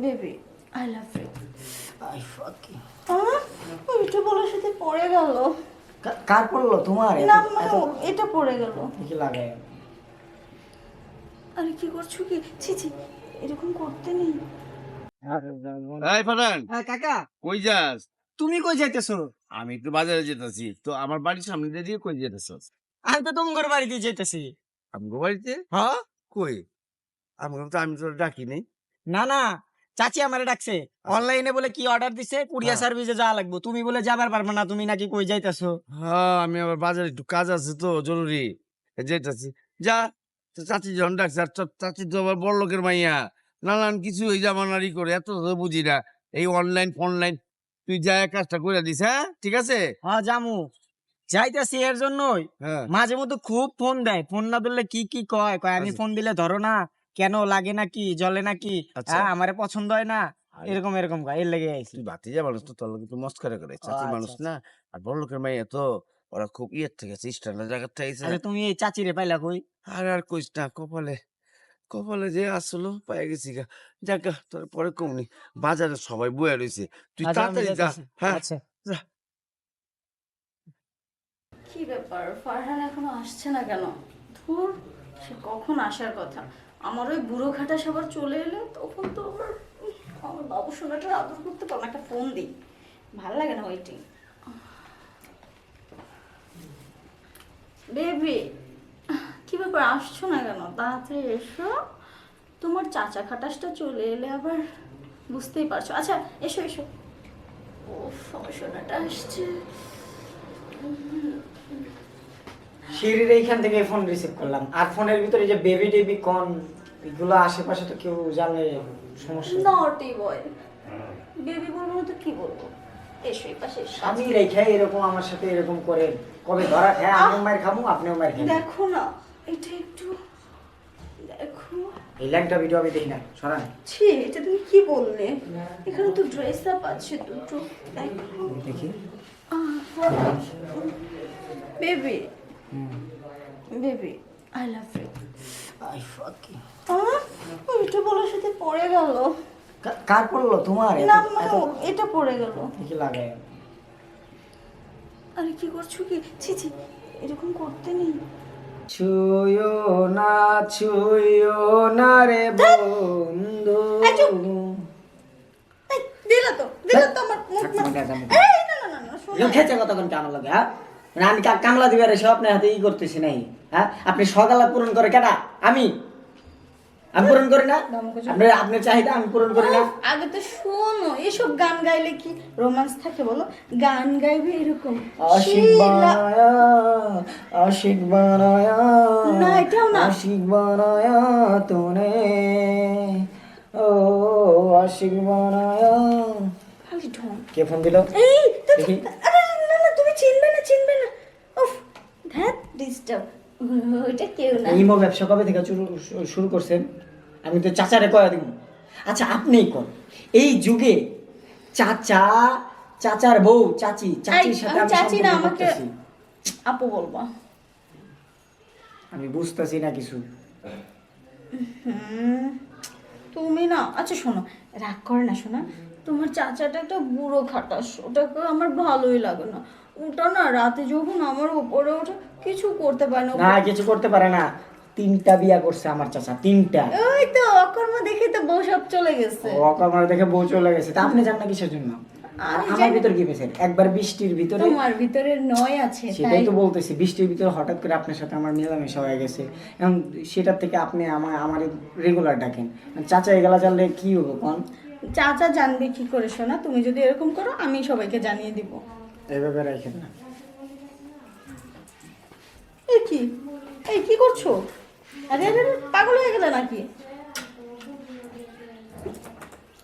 Baby I love you I fucking এটা বলার সাথে পড়ে গেল। কার পড়ল? তোমার? না এত- মা, এত- এটা পড়ে গেল। কি লাগে আরে কি করছ কি? ছি ছি এরকম করতে নেই। এই ফারান হ্যাঁ কাকা। কই যাস? তুমি কই যাইতেছো? আমি একটু বাজারে যেতেছি তো আমার বাড়ির সামনে দিয়ে কই যেতেছস? আমি তো তোমার বাড়িতে যাইতেছি। আমগো বাড়িতে? হ্যাঁ। কই? আমগো তো আমি তো ডাকি নাই। না না চাচি আমারে ডাকছে। অনলাইনে বলে কি অর্ডার দিছে? কুরিয়ার হ্যাঁ। সার্ভিসে যাওয়া লাগবে। তুমি বলে যাবার পারবে না তুমি নাকি কই যাইতাছো? হ্যাঁ আমি আবার বাজারে একটু কাজ আছে তো জরুরি। যেতেছি যা চাচি যখন ডাকছে আর চাচি তো আবার বড় লোকের মাইয়া। নানান কিছু ওই জামানারি করে এত তো বুঝি না। এই অনলাইন ফনলাইন তুই যা কাজটা করে দিস হ্যাঁ? ঠিক আছে? হ্যাঁ জামু। যাইতেছি এর জন্যই। হ্যাঁ। মাঝে মধ্যে খুব ফোন দেয়। ফোন না ধরলে কি কি কয়? কয় আমি আচ্ছা। ফোন দিলে ধরো না। কেন লাগে নাকি জলে নাকি আচ্ছা। হ্যাঁ আমারে পছন্দ হয় না। এরকম এরকম কয় এর লেগে আইছি। তুই বাতিজা মানুষ তো তোর লোক একটু মস্কারা করে চাচি আচ্ছা, মানুষ আচ্ছা। না? আর বড় লোকের মাইয়া তো ওরা খুব ইয়ের থেকে আছে স্ট্যান্ডার্ড জায়গার থেকে আইছে। আরে তুমি এই চাচিরে পাইলা কই? আর আর কইস না কপালে কপালে যে আসলো পাই গেছি গা। যাক গা, তোর পরে কমনি বাজারে সবাই বয়ে রইছে। তুই আচ্ছা, আমি তাড়াতাড়ি যা। যাইতাছি। হ্যাঁ আচ্ছা। কি ব্যাপার? ফারহান এখনও আসছে না কেন? ধুর সে কখন আসার কথা? আমার ওই বুড়ো ঘাটা সবার চলে এলে তখন তো উম, আমার বাবু সোনাটা আদর করতে পারব একটা ফোন দিই। ভালো লাগে না ওয়েটিং বেবি কি ব্যাপার আসছো না কেন? তাড়াতাড়ি এসো। তোমার চাচা খাটাসটা চলে এলে আবার বুঝতেই পারছ। আচ্ছা এসো এসো। ও আমার সোনাটা আসছে। সিঁড়ির এইখান থেকে ফোন রিসিভ করলাম। আর ফোনের ভিতরে যে বেবি টেবি কন এগুলো আশেপাশে তো কেউ জানলে সমস্যা নটি বয় বেবি বলব তো কি বলব? এসো পাশে। আমি রেখে এরকম আমার সাথে এরকম করে কবে ধরা খায় আমি মায়ের খাব আপনিও মায়ের খাবেন। দেখো না এটা একটু দেখো। এই ল্যাংটা ভিডিও আমি দেখি না সরান। ছি এটা তুমি কি বললে? এখানে তো ড্রেস আপ আছে দুটো দেখো। দেখি। Baby baby I love you I fucking এটা বলার সাথে পড়ে গেল। কার পড়ল? তোমার? না মা, এত- এটা পড়ে গেল। কি লাগে আরে কি করছ কি? ছি ছি এরকম করতে নেই। ছুঁয়ো না ছুঁয়ো না রে বন্ধু। দিলে তো দিলে তো আমার মুখ মনে মনে না না না না। রেখেছে কতক্ষণ কামলা লাগে হ্যাঁ? মানে আমি কামলা দিবার এসে আপনার হাতে ই করতেছি নাই হ্যাঁ? আপনি সকালে পূরণ করে কেটা আমি? আমি পূরণ করি না? আপনার আপনার চাহিদা আমি পূরণ করি না? আগে তো শোনো এসব গান গাইলে কি রোমান্স থাকে বলো? গান গাইবে এরকম। আশিক বানায়া আশিক বানায়া না, এটাও না। আশিক বানায়া তোনে। ও আশিক বানায়া। কে ফোন দিল? এই তো- দেখি। আরে না না তুমি চিনবে না চিনবে না উফ ধ্যাত ডিস্টার্ব ওইটা কেউ না। ইমো ব্যবসা কবে থেকে শুরু- করছেন? আমি তো চাচারে কয়া দিব। আচ্ছা আপনিই কোন। এই যুগে চাচা চাচার বউ চাচি চাচির সাথে আমি চাচি না, আমাকে- আপু বলবা। আমি বুঝতেছি না কিছু। তুমি না আচ্ছা শোনো রাগ করে না শোনা। তোমার চাচাটা একটা বুড়ো খাটাস ওটাকে আমার ভালোই লাগে না। ওটা না রাতে যখন আমার উপরে ওঠে কিছু করতে পারে না। না কিছু করতে পারে না। তিনটা বিয়া করছে আমার চাচা তিনটা। ওই তো অকর্ম দেখে তো বউ সব চলে গেছে। অকর্মার দেখে বউ চলে গেছে। তা আপনি জান না কিসের জন্য? আর আমার ভিতর কি পেয়েছেন একবার বৃষ্টির ভিতরে তোমার ভিতরে নয় আছে সেটাই তো বলতেছি। বৃষ্টির ভিতরে হঠাৎ করে আপনার সাথে আমার মেলামেশা হয়ে গেছে। এবং সেটার থেকে আপনি আমার আমার রেগুলার ডাকেন। চাচা এগুলা জানলে কি হব কোন? চাচা জানবে কি করে শোনা তুমি যদি এরকম করো আমি সবাইকে জানিয়ে দিব। এইভাবে রাখেন। না এই কি? এই কি করছ? আরে আরে আরে, পাগল হয়ে গেলে নাকি?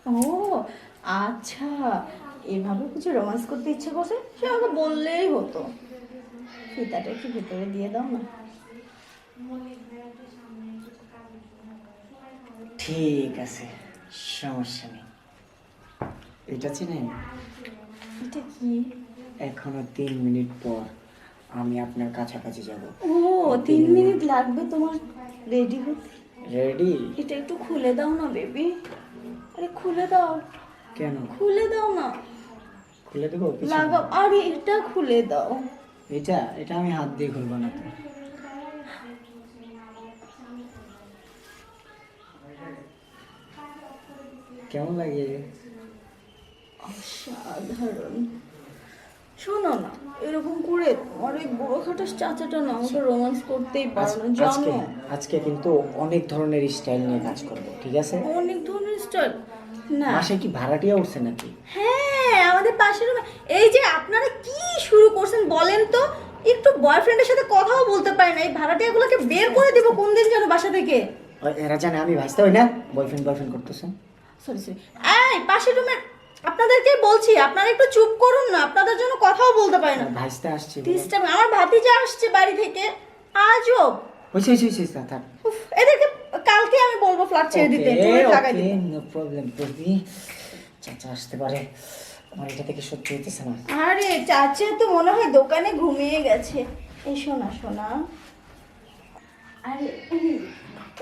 ও আচ্ছা। এভাবে কিছু রোমান্স করতে ইচ্ছে করছে? সে আমাকে বললেই হতো। ফিতাটা কি ভেতরে দিয়ে দাও না। ঠিক আছে সমস্যা নেই। এটা চিনেন? এটা কি? এখনও তিন মিনিট পর আমি আপনার কাছাকাছি যাব। ও তিন মিনিট। লাগবে তোমার। রেডি হতে। রেডি? এটা একটু খুলে দাও না বেবি। আরে খুলে দাও। কেন? খুলে দাও না। খুলে দেবো লাগাও। আরে এটা খুলে দাও। এটা? এটা আমি হাত দিয়ে খুলবো না তো। কেমন লাগে? সাধারণ শোনো না এরকম করে তোমার ওই বুড়ো খাটাস চাচাটা না আমাকে রোমান্স করতেই পারো না আজকে জানো? আজকে কিন্তু অনেক ধরনের স্টাইল নিয়ে কাজ করব ঠিক আছে? অনেক ধরনের স্টাইল না। মাসে কি ভাড়াটিয়া উঠছে নাকি? হ্যাঁ আমাদের পাশের এই যে আপনারা কি শুরু করছেন বলেন তো? একটু বয়ফ্রেন্ডের সাথে কথাও বলতে পারে না। এই ভাড়াটিয়াগুলোকে বের করে দিব কোন দিন যেন বাসা থেকে? এরা জানে আমি ভাসতে হই না? বয়ফ্রেন্ড বয়ফ্রেন্ড করতেছে সরি সরি এই পাশের রুমে আপনাদেরকে বলছি আপনারা একটু চুপ করুন না আপনাদের জন্য কথাও বলতে পারে না। ভাসতে আসছে ডিস্টার্ব আমার ভাতিজা আসছে বাড়ি থেকে আজব হয়েছে হয়েছে হয়েছে থাক, এদেরকে কালকে আমি বলব ফ্ল্যাট ছেড়ে দিতে চুলের লাগাই দিতে। নো প্রবলেম বেবি চাচা আসতে পারে। আমার এটা থেকে সহ্য হইতেছে না। আরে চাচা তো মনে হয় দোকানে ঘুমিয়ে গেছে। এই শোনা শোনা। আরে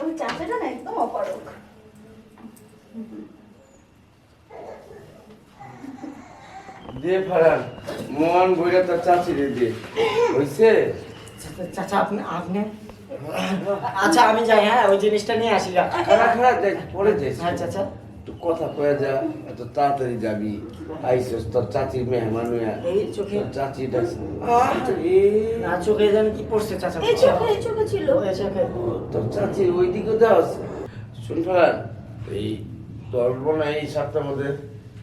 ওই চাচাটা না একদম অপারক দে ফারান মন বইরা তোর চাচি রে দে। হইছে? চাচা- চাচা আপনি আপনি? আচ্ছা আমি যাই হ্যাঁ ওই জিনিসটা নিয়ে আসি। খারাপ খারাপ দেখ পরে যাইস। হ্যাঁ চাচা। একটু কথা কয়ে যা এত তাড়াতাড়ি যাবি। আইসস তোর চাচির মেহমান হইয়া এই চোখে চাচি ডাকছে না চোখে যেন কি পড়ছে চাচা? এই চোখে এই চোখে ছিল। ওই চোখে। তোর চাচির ওই দিকে আছে শুন ফারান এই তোর বোনা এই সপ্তাহের মধ্যে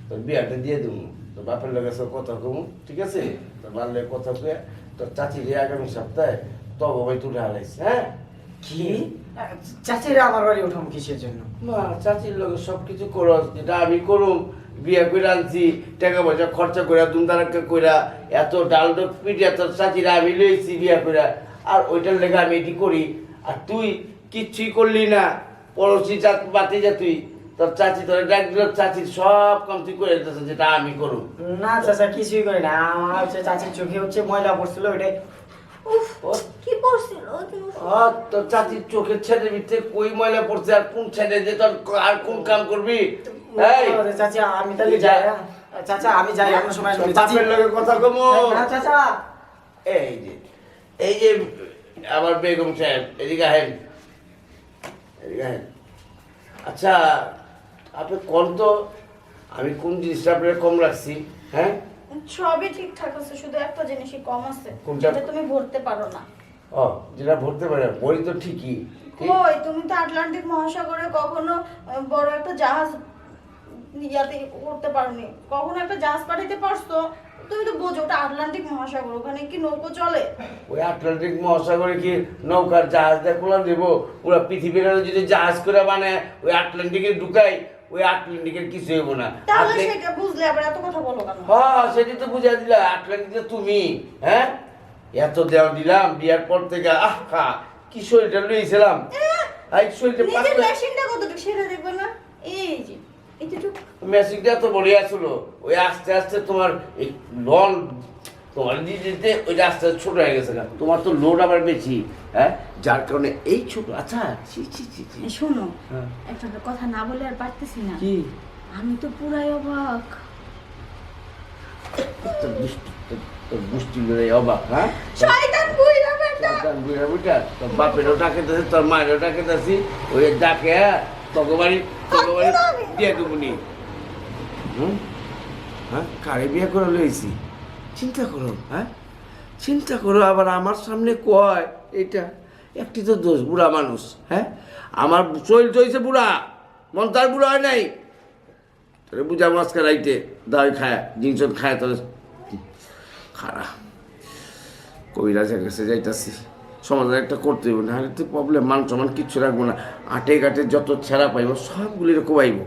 তোর বিয়াটা দিয়ে দেবো। তোর বাপের লোকের সাথে কথা কমু ঠিক আছে? তোর বাল্যে কথা কয়ে তো চাচির আগামী সপ্তাহে তব ভাই তুলে হারাইছে হ্যাঁ? কি? চাচিরা আমার বাড়ি উঠাম কিসের জন্য? মা চাচির লোক সবকিছু করো যেটা আমি করুম বিয়ে করে আনছি টাকা পয়সা খরচা করে দুমদারাক্কা কইরা এত ডাল পিটিয়া তোর চাচিরা আমি লইছি বিয়া করে আর ওইটার লেগে আমি এটি করি আর তুই কিচ্ছুই করলি না পড়োশি চাক বাতি যা তুই। তোর চাচি তোর ডাক দিল চাচির সব কাম তুই করে দিতেছে যেটা আমি করুম না চাচা কিছুই করি না। আমার হচ্ছে চাচির চোখে হচ্ছে ময়লা পড়ছিল ওইটাই। কি পড়ছিল তোর চাচির চোখের ছেলে ভিতরে কই ময়লা পড়ছে আর কোন যে তোর আর কোন কাম করবি? এই! চাচা আমি তাহলে যাই হ্যাঁ? চাচা আমি যাই সময়। লগে কথা কমো। হ্যাঁ, চাচা। এই যে এই যে আমার বেগম সাহেব এদিকে এদিকে আচ্ছা আপনি কোন তো। আমি কোন জিনিসটা আপনার কম রাখছি হ্যাঁ? সবই ঠিকঠাক আছে শুধু একটা জিনিসই কম আছে কোনটা? যেটা তুমি ভরতে পারো না। ও যেটা ভরতে পারে বই তো ঠিকই ঠিক? কই তুমি তো আটলান্টিক মহাসাগরে কখনো বড় একটা জাহাজ ইয়াতে করতে পারোনি। কখনো একটা জাহাজ পাঠাইতে পারছ? তুমি তো বোঝো ওটা আটলান্টিক মহাসাগর ওখানে কি নৌকো চলে? ওই আটলান্টিক মহাসাগরে কি নৌকার জাহাজ দিয়ে কোলাম দেবো? পুরো পৃথিবীর যদি জাহাজ করে বানায় ওই আটলান্টিকে ঢুকাই ওই আটলান্টিকের কিছু হইব না। তাহলে সেটা বুঝলে আবার এত কথা বলো কেন? হ্যাঁ সেটি তো বুঝা দিলা। আটলান্টিকে তুমি হ্যাঁ? এত দেওয়া দিলাম বিয়ার পর থেকে আহ খা কি শরীরটা লইছিলাম? এই শরীরটা পাতলা। মেশিনটা কতটুকু সেটা দেখবে না? এই যে এতটুকু মেশিনটা তো বড় আসলো ওই আস্তে আস্তে তোমার লন তোমার দিতে আস্তে আস্তে ছোট হয়ে গেছে তোমার তো লোড আবার বেশি হ্যাঁ? যার কারণে এই ছোট আচ্ছা ছি ছি ছি ছি। শোনো হ্যাঁ। একটা কথা না বলে আর পারতেছি না। কি? আমি তো পুরাই অবাক। তোর দুষ্টি তোর- তোর দুষ্টি করে অবাক হ্যাঁ? শয়তান বুইরা বেটা। তোর বাপেরও ডাকে দিছি তোর মায়েরও ডাকে ওই ডাকে তোকে বাড়ি তোকে বাড়ি দিয়ে দেবো হুম? হ্যাঁ? কারে বিয়ে করে লইছি চিন্তা করো হ্যাঁ? চিন্তা করো, আবার আমার সামনে কয়, এটা, একটি তো দোষ, বুড়া মানুষ হ্যাঁ? আমার শরীর চলছে বুড়া মন তার বুড়া হয় নাই। তোরে বুঝাবো আজকে রাইতে, দাওয়াই খায়, জিনিস খায় তোর খারাপ কবিরাজের কাছে যাইতাছি। সমাধান একটা করতে হইব না হলে তো প্রবলেম মান সমান কিচ্ছু রাখব না। আটে ঘাটে যত ছেঁড়া পাইব সবগুলি কোবাইব।